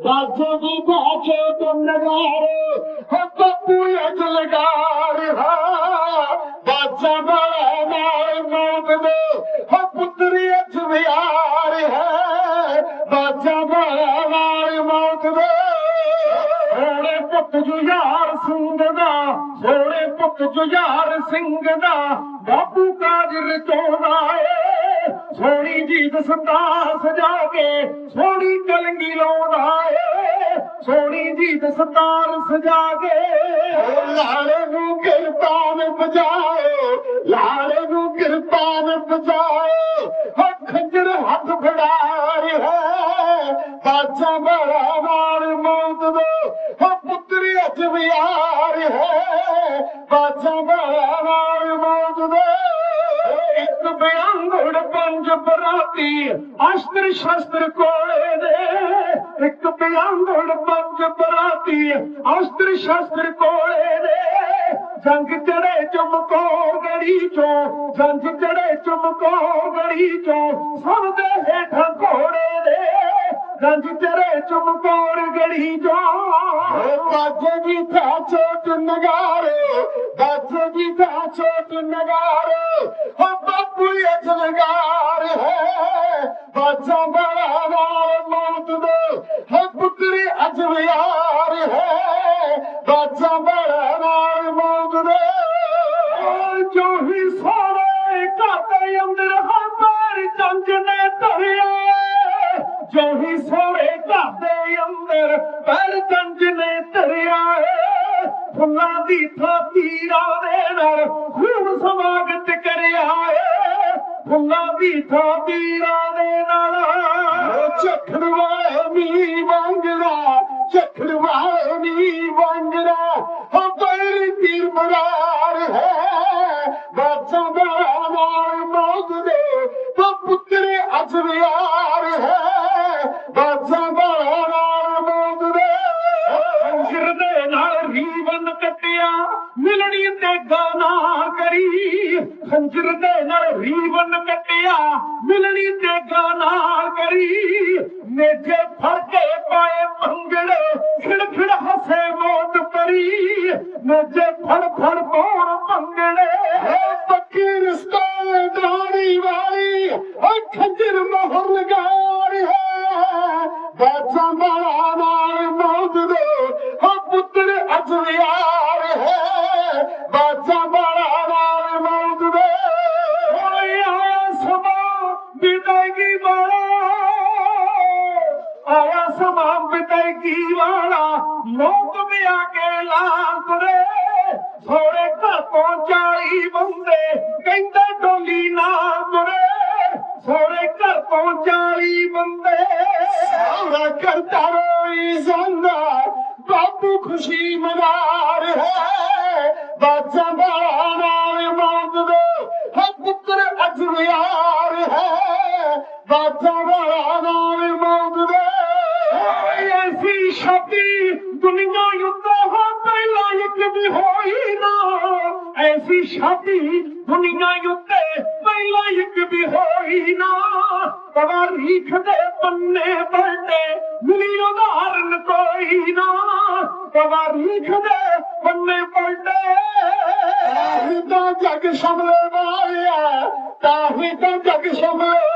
बजा बाज मौते हो पुत्री अॼु वाजा बारा मौत सोड़े पुत झूार सिंगदाु झूल ਸੋਣੀ ਜੀ ਦਸਤਾ ਸਜਾ ਕੇ ਸੋਣੀ ਕਲੰਗੀ ਲਾਉਂਦਾ ਏ ਸੋਣੀ ਜੀ ਦਸਤਾ ਸਜਾ ਕੇ ਲਾਲ ਨੂੰ ਕਿਰਪਾਨ ਬਜਾਓ ਲਾਲ ਨੂੰ ਕਿਰਪਾਨ ਬਜਾਓ ਹੱਥ ਖੰਜਰ ਹੱਥ ਫੜਾ ਰਿਹਾ ਬਾਜਾ ਬੜਾ ਮਾਰ ਮੌਤ ਦੇ ਹੋ ਪੁੱਤਰੀ ਅੱਜ ਵੀ ਆ ਰਿਹਾ ਬਾਜਾ ਬੜਾ ਮਾਰ ਮੌਤ ਦੇ ਇੱਕ ਬਿਆ बारात को बाराती अस्त्र श को चे चुमको घड़ी चोझ चढ़े चुमको घड़ी चो स चुमकोड़ घड़ी जा जी नगारे अॼ जी त चोच नगारे हा बपू अजार है अचा रोत रो ही अजार्च बड़ा रोत रे जो साईं अंदर हा पैर चंज न सहुरे घर अंदर हर कंज न फुला बि थी ख़ूब स्वागत करिया फुला बि था तीरा द ंगड़े पी खजर मोहल कंदा टोली न त सर घर चाली बंदे तारो ई बपू ख़ुशी मरार है बस شفیع دنیا یتہا پہ لائق بھی ہوئی نا ایسی شفیع دنیا یتے پہ لائق بھی ہوئی نا تواریخ دے پنے پلٹے ملی ادارن کوئی نا تواریخ دے پنے پلٹے جگ سملے وایا تاہی تو جگ سملے